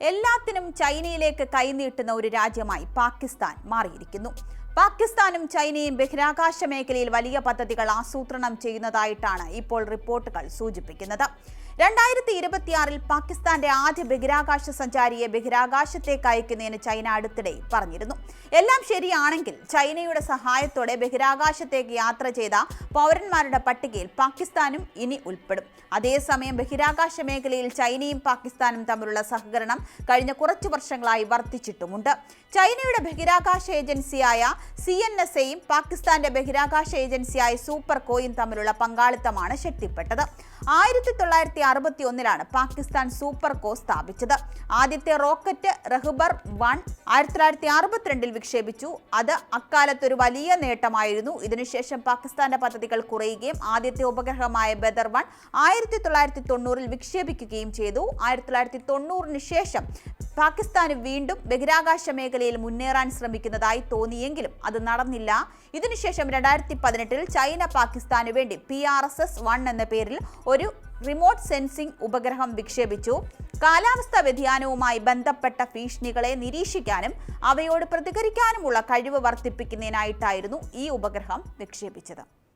എല്ലാത്തിനും ചൈനയിലേക്ക് കൈനീട്ടുന്ന ഒരു രാജ്യമായി പാകിസ്ഥാൻ മാറിയിരിക്കുന്നു. പാകിസ്ഥാനും ചൈനയും ബഹിരാകാശ മേഖലയിൽ വലിയ പദ്ധതികൾ ആസൂത്രണം ചെയ്യുന്നതായിട്ടാണ് ഇപ്പോൾ റിപ്പോർട്ടുകൾ സൂചിപ്പിക്കുന്നത്. രണ്ടായിരത്തി ഇരുപത്തിയാറിൽ പാകിസ്ഥാന്റെ ആദ്യ ബഹിരാകാശ സഞ്ചാരിയെ ബഹിരാകാശത്തേക്ക് അയക്കുന്നതിന് ചൈന അടുത്തിടെ പറഞ്ഞിരുന്നു. എല്ലാം ശരിയാണെങ്കിൽ ചൈനയുടെ സഹായത്തോടെ ബഹിരാകാശത്തേക്ക് യാത്ര ചെയ്ത പൗരന്മാരുടെ പട്ടികയിൽ പാകിസ്ഥാനും ഇനി ഉൾപ്പെടും. അതേസമയം ബഹിരാകാശ മേഖലയിൽ ചൈനയും പാകിസ്ഥാനും തമ്മിലുള്ള സഹകരണം കഴിഞ്ഞ കുറച്ചു വർഷങ്ങളായി വർദ്ധിച്ചിട്ടുമുണ്ട്. ചൈനയുടെ ബഹിരാകാശ ഏജൻസിയായ സി എൻ എസ് എയും പാകിസ്ഥാന്റെ ബഹിരാകാശ ഏജൻസിയായ സൂപ്പർ കോയും തമ്മിലുള്ള പങ്കാളിത്തമാണ് ശക്തിപ്പെട്ടത്. ആയിരത്തി തൊള്ളായിരത്തി അറുപത്തി ഒന്നിലാണ് പാകിസ്ഥാൻ സൂപ്പർ കോ സ്ഥാപിച്ചത്. ആദ്യത്തെ റോക്കറ്റ് റഹ്ബർ വൺ ആയിരത്തി തൊള്ളായിരത്തി അറുപത്തിരണ്ടിൽ വിക്ഷേപിച്ചു. അത് അക്കാലത്ത് ഒരു വലിയ നേട്ടമായിരുന്നു. ഇതിനുശേഷം പാകിസ്ഥാന്റെ പദ്ധതികൾ കുറയുകയും ആദ്യത്തെ ഉപഗ്രഹമായ ബദർ വൺ ആയിരത്തി തൊള്ളായിരത്തി തൊണ്ണൂറിൽ വിക്ഷേപിക്കുകയും ചെയ്തു. ആയിരത്തി തൊള്ളായിരത്തി തൊണ്ണൂറിന് ശേഷം പാകിസ്ഥാന് വീണ്ടും ബഹിരാകാശ മേഖലയിൽ മുന്നേറാൻ ശ്രമിക്കുന്നതായി തോന്നിയെങ്കിലും അത് നടന്നില്ല. ഇതിനുശേഷം രണ്ടായിരത്തി പതിനെട്ടിൽ ചൈന പാകിസ്ഥാന് വേണ്ടി P R S S one എന്ന പേരിൽ ഒരു റിമോട്ട് സെൻസിംഗ് ഉപഗ്രഹം വിക്ഷേപിച്ചു. കാലാവസ്ഥാ വ്യതിയാനവുമായി ബന്ധപ്പെട്ട ഭീഷണികളെ നിരീക്ഷിക്കാനും അവയോട് പ്രതികരിക്കാനുമുള്ള കഴിവ് വർദ്ധിപ്പിക്കുന്നതിനായിട്ടായിരുന്നു ഈ ഉപഗ്രഹം വിക്ഷേപിച്ചത്.